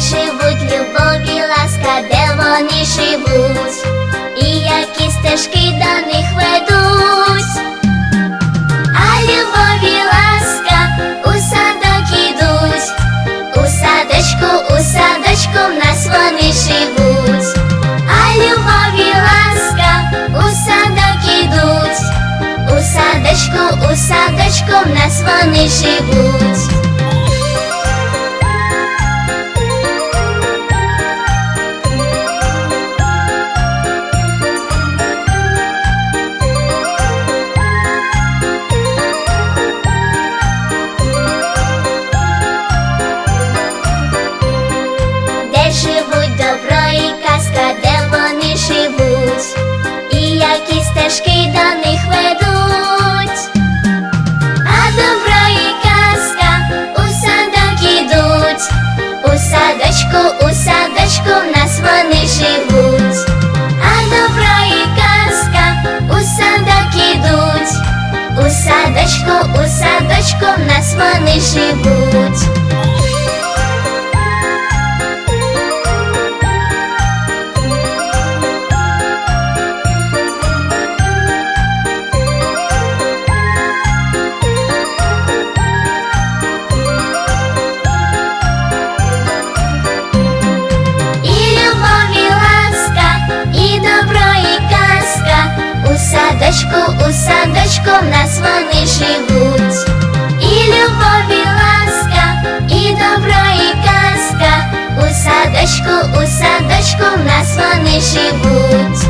живуть, любов і ласка, де вони живуть, і які стежки до них ведуть, а любов і ласка у садок ідуть, у садочку, у садочку в нас вони живуть, а любов і ласка у садок ідуть, у садочку, у садочку в нас вони живуть. І казка, у садочку, у садочку в нас вони живуть. У нас вони живуть.